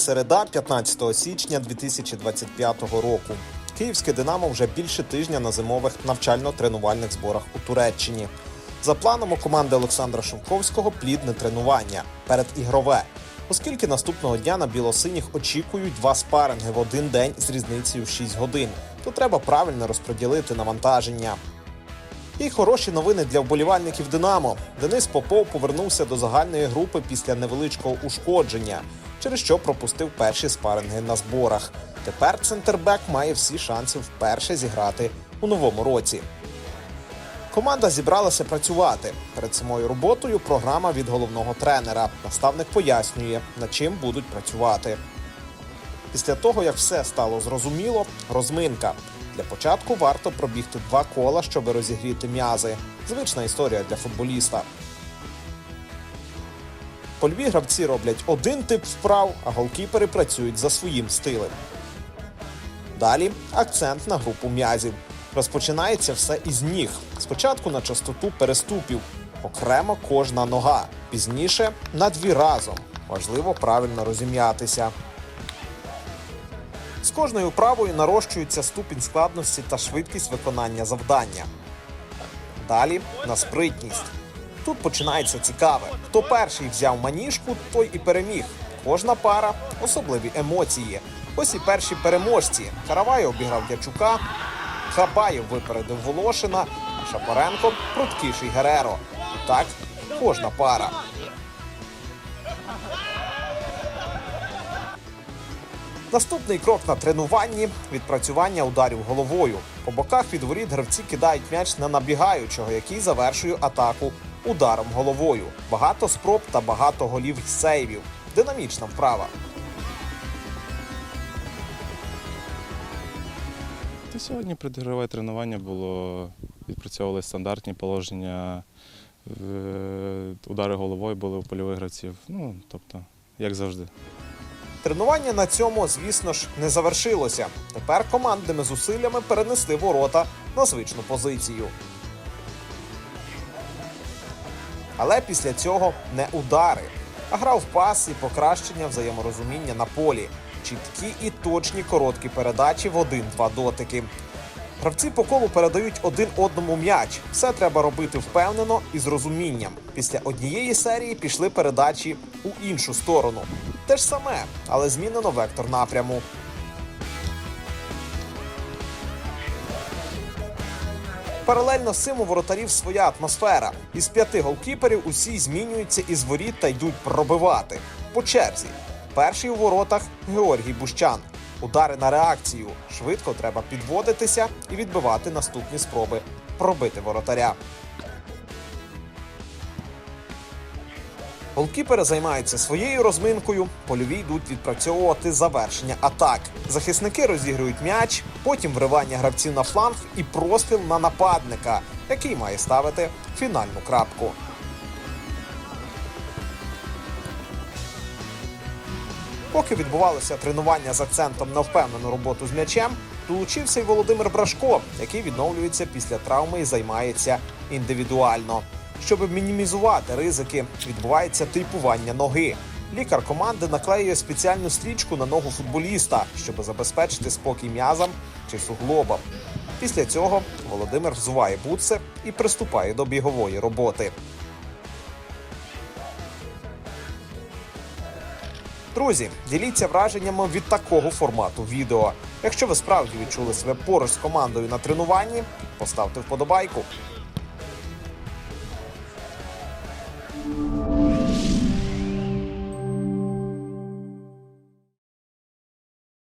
Середа, 15 січня 2025 року. Київське Динамо вже більше тижня на зимових навчально-тренувальних зборах у Туреччині. За планом у команди Олександра Шовковського плідне тренування передігрове, оскільки наступного дня на білосиніх очікують два спаринги в один день з різницею в 6 годин. То треба правильно розподілити навантаження. І хороші новини для вболівальників Динамо. Денис Попов повернувся до загальної групи після невеличкого ушкодження, через що пропустив перші спаринги на зборах. Тепер центрбек має всі шанси вперше зіграти у новому році. Команда зібралася працювати. Перед самою роботою програма від головного тренера. Наставник пояснює, над чим будуть працювати. Після того, як все стало зрозуміло, розминка. Для початку варто пробігти два кола, щоб розігріти м'язи. Звична історія для футболіста. Польові гравці роблять один тип вправ, а голкіпери працюють за своїм стилем. Далі акцент на групу м'язів. Розпочинається все із ніг. Спочатку на частоту переступів, окремо кожна нога. Пізніше на дві разом. Важливо правильно розім'ятися. З кожною вправою нарощується ступінь складності та швидкість виконання завдання. Далі на спритність. Тут починається цікаве. Хто перший взяв маніжку, той і переміг. Кожна пара особливі емоції. Ось і перші переможці. Каравай обіграв Дячука, Хабаєв випередив Волошина, а Шапоренко пруткіший Гереро. І так кожна пара. Наступний крок на тренуванні відпрацювання ударів головою. По боках від воріт гравці кидають м'яч на набігаючого, який завершує атаку ударом головою. Багато спроб та багато голів й сейвів. Динамічна вправа. Та сьогодні предігрове тренування було, відпрацьовували стандартні положення, удари головою були у польових гравців. Ну, тобто, як завжди. Тренування на цьому, звісно ж, не завершилося. Тепер командними зусиллями перенесли ворота на звичну позицію. Але після цього не удари, а гра в пас і покращення взаєморозуміння на полі. Чіткі і точні короткі передачі в один-два дотики. Гравці по колу передають один одному м'яч. Все треба робити впевнено і з розумінням. Після однієї серії пішли передачі у іншу сторону. Те ж саме, але змінено вектор напряму. Паралельно цим у воротарів своя атмосфера. Із п'яти голкіперів усі змінюються із воріт та йдуть пробивати. По черзі. Перший у воротах Георгій Бущан. Удари на реакцію. Швидко треба підводитися і відбивати наступні спроби пробити воротаря. Голкіпери займаються своєю розминкою, польові йдуть відпрацьовувати завершення атак. Захисники розігрують м'яч, потім вривання гравців на фланг і простріл на нападника, який має ставити фінальну крапку. Поки відбувалося тренування з акцентом на впевнену роботу з м'ячем, долучився й Володимир Брашко, який відновлюється після травми і займається індивідуально. Щоб мінімізувати ризики, відбувається тейпування ноги. Лікар команди наклеює спеціальну стрічку на ногу футболіста, щоб забезпечити спокій м'язам чи суглобам. Після цього Володимир взуває бутси і приступає до бігової роботи. Друзі, діліться враженнями від такого формату відео. Якщо ви справді відчули себе поруч з командою на тренуванні, поставте вподобайку. you